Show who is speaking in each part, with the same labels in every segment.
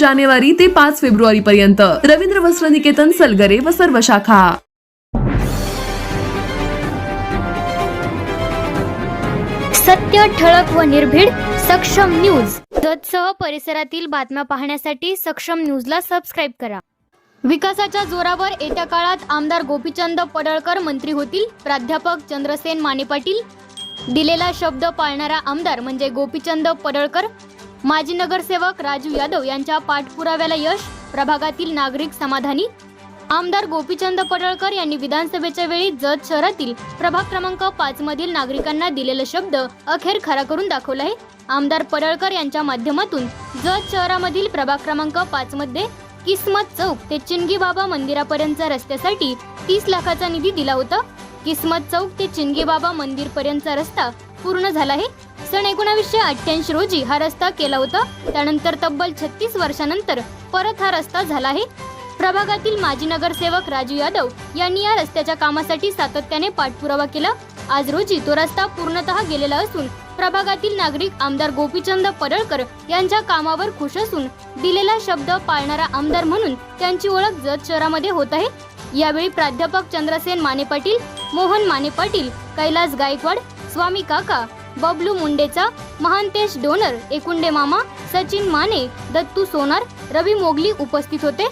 Speaker 1: जानेवारी ते पाच फेब्रुवारी पर्यंत रवींद्र वस्त्र निकेतन सलगरे व सर्व शाखा.
Speaker 2: सत्य ठळक व निर्भीड सक्षम न्यूज. जतसह परिसरातील बातम्या पाहण्यासाठी सक्षम न्यूजला सबस्क्राईब करा. विकासाच्या जोरावर येत्या काळात आमदार गोपीचंद पडळकर मंत्री होतील. प्राध्यापक चंद्रसेन माने पाटील. दिलेला शब्द पाळणारा आमदार म्हणजे गोपीचंद पडळकर. माजी नगरसेवक राजू यादव यांच्या पाठपुराव्याला यश प्रभागातील नागरिक समाधानी. आमदार गोपीचंद पडळकर यांनी विधानसभेच्या वेळी जत शहरातील प्रभाग क्रमांक पाच मधील नागरिकांना दिलेला शब्द अखेर खरा करून दाखवला आहे. आमदार पडळकर यांच्या माध्यमातून जत शहरामधील प्रभाग क्रमांक पाच मध्ये किस्मत चौक ते चिंगी बाबा मंदिरापर्यंतच्या रस्त्यासाठी तीस लाखाचा निधी दिला होता. किस्मत चौक ते चिंगी बाबा मंदिर पर्यंतचा रस्ता पूर्ण झाला आहे. सन एकोणावीसशे अठ्ठ्याऐंशी रोजी हा रस्ता केला होता. त्यानंतर तब्बल छत्तीस वर्षानंतर परत हा रस्ता झाला आहे. प्रभागातील माजी नगरसेवक राजू यादव यांनी या रस्त्याच्या कामासाठी सातत्याने पाठपुरावा केला. आज रोजी तो रस्ता पूर्णतः गेलेला असून प्रभागातील नागरिक आमदार गोपीचंद पडळकर यांच्या कामावर खुश असून दिलेला शब्द पाळणारा आमदार म्हणून त्यांची ओळख जत शहरामध्ये होत आहे. यावेळी प्राध्यापक चंद्रसेन माने पाटील मोहन माने पाटील कैलास गायकवाड स्वामी काका बबलू मुंडेचा महांतेश डोनर एकुंडे मामा सचिन माने दत्तू सोनार रवी मोगली उपस्थित होते.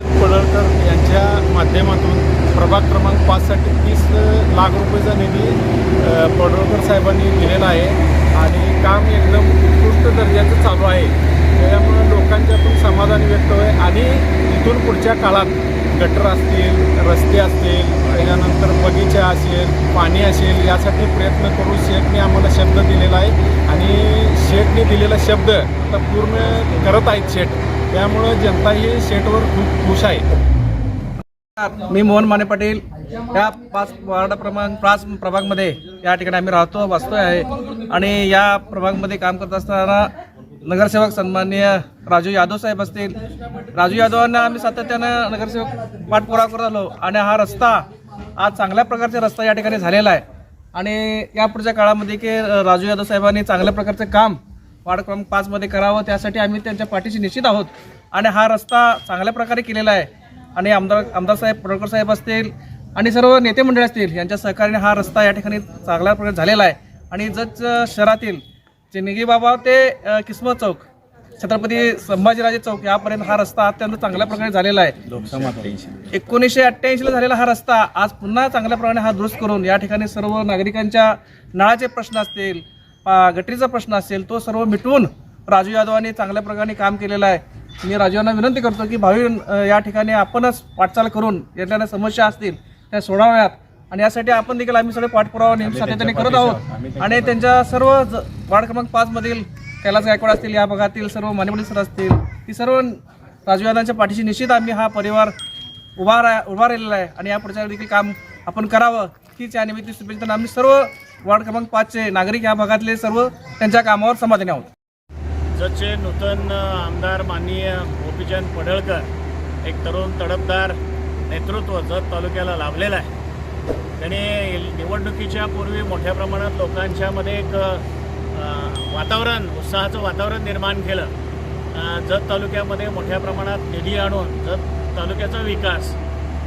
Speaker 3: पडळकर यांच्या माध्यमातून प्रभाग क्रमांक पाचसाठी तीस लाख रुपयेचा निधी पडळकर साहेबांनी दिलेला आहे. आणि काम एकदम उत्कृष्ट दर्जाचं चालू आहे. त्याच्यामुळं लोकांच्यातून समाधान व्यक्त होय आणि इथून पुढच्या काळात गटर असतील रस्ते असतील त्याच्यानंतर बगीचा असेल पाणी असेल यासाठी प्रयत्न करू शेठने आम्हाला शब्द दिलेला आहे. आणि शेठने दिलेला शब्द आता पूर्ण करत आहेत शेठ. त्यामुळं जनता ही शेठवर खूप खुश आहे.
Speaker 4: मी मोहन माने पाटील या पाच वार्ड प्रमाण पाच प्रभागमध्ये या ठिकाणी आम्ही राहतो वाचतो आहे. आणि या प्रभागमध्ये काम करत असताना नगरसेवक सन्माननीय राजू यादव साहेब असतील. राजू यादवांना आम्ही सातत्यानं नगरसेवक पाठपुरावा करत आलो आणि हा रस्ता आज चांगल्या प्रकारचा रस्ता या ठिकाणी झालेला आहे. आणि या पुढच्या काळामध्ये की राजू यादव साहेबांनी चांगल्या प्रकारचं काम वार्ड क्रमांक पाचमध्ये करावं त्यासाठी आम्ही त्यांच्या पाठीशी निश्चित आहोत. आणि हा रस्ता चांगल्या प्रकारे केलेला आहे. आणि आमदार आमदार साहेब पडळकर साहेब असतील आणि सर्व नेते मंडळ असतील यांच्या सहकार्याने हा रस्ता या ठिकाणी चांगल्या प्रकारे झालेला आहे. आणि जच शहरातील चिनगी बाबा ते किस्मत चौक छत्रपती संभाजीराजे चौक यापर्यंत हा रस्ता अत्यंत चांगल्या प्रकारे झालेला आहे. एकोणीसशे अठ्ठ्याऐंशीला झालेला हा रस्ता आज पुन्हा चांगल्या प्रकारे हा दुरुस्त करून या ठिकाणी सर्व नागरिकांच्या नळाचे प्रश्न असतील गटरीचा प्रश्न असेल तो सर्व मिटवून राजू यादवांनी चांगल्या प्रकारे काम केलेलं आहे. मी राजू यांना विनंती करतो की भावी या ठिकाणी आपणच वाटचाल करून येणाऱ्या समस्या असतील त्या सोडाव्यात आणि यासाठी आपण देखील आम्ही सगळे पाठपुरावा नेहमी सातत्याने करत आहोत. आणि त्यांच्या सर्व ज- वार्ड क्रमांक पाच मधील कैलास गायकवाड असतील या भागातील सर्व मानेपडी सर असतील ती सर्व राजू यादवांच्या पाठीशी निश्चित आम्ही हा परिवार उभा रा उभा राहिलेला आहे. आणि या पुढच्या देखील काम आपण करावं हीच या निमित्त शुभेच्छा. आम्ही सर्व वार्ड क्रमांक पाचचे नागरिक या भागातले सर्व त्यांच्या कामावर समाधानी आहोत.
Speaker 3: जतचे नूतन आमदार माननीय गोपीचंद पडळकर एक तरुण तडफदार नेतृत्व जत तालुक्याला लाभलेलं आहे. त्यांनी निवडणुकीच्या पूर्वी मोठ्या प्रमाणात लोकांच्यामध्ये एक वातावरण उत्साहाचं वातावरण निर्माण केलं. जत तालुक्यामध्ये मोठ्या प्रमाणात निधी आणून जत तालुक्याचा विकास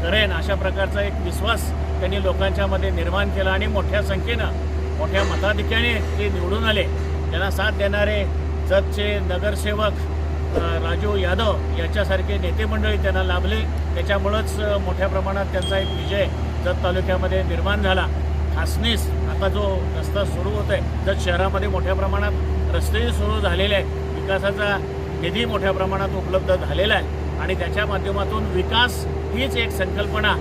Speaker 3: करेन अशा प्रकारचा एक विश्वास त्यांनी लोकांच्यामध्ये निर्माण केला आणि मोठ्या संख्येनं मोठ्या मताधिक्याने ते निवडून आले. त्यांना साथ देणारे जतचे नगरसेवक राजू यादव याच्यासारखे नेते मंडळी त्यांना लाभले. त्याच्यामुळंच मोठ्या प्रमाणात त्यांचा एक विजय जत तालुक्यामध्ये निर्माण झाला. खासनीस आता जो रस्ता सुरू होत आहे जत शहरामध्ये मोठ्या प्रमाणात रस्तेही सुरू झालेले आहेत. विकासाचा निधी मोठ्या प्रमाणात उपलब्ध झालेला आहे. आणि त्याच्या माध्यमातून विकास हीच एक संकल्पना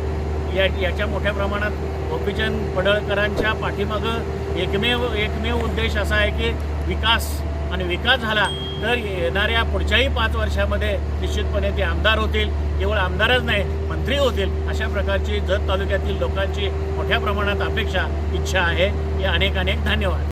Speaker 3: या याच्या मोठ्या प्रमाणात गोपीचंद पडळकरांच्या पाठीमागं एकमेव एकमेव उद्देश असा आहे की विकास आणि विकास झाला तर येणाऱ्या पुढच्याही पाच वर्षामध्ये निश्चितपणे ते आमदार होतील. केवळ आमदारच नाही मंत्री होतील अशा प्रकारची जत तालुक्यातील लोकांची मोठ्या प्रमाणात अपेक्षा इच्छा आहे. या अनेक अनेक धन्यवाद.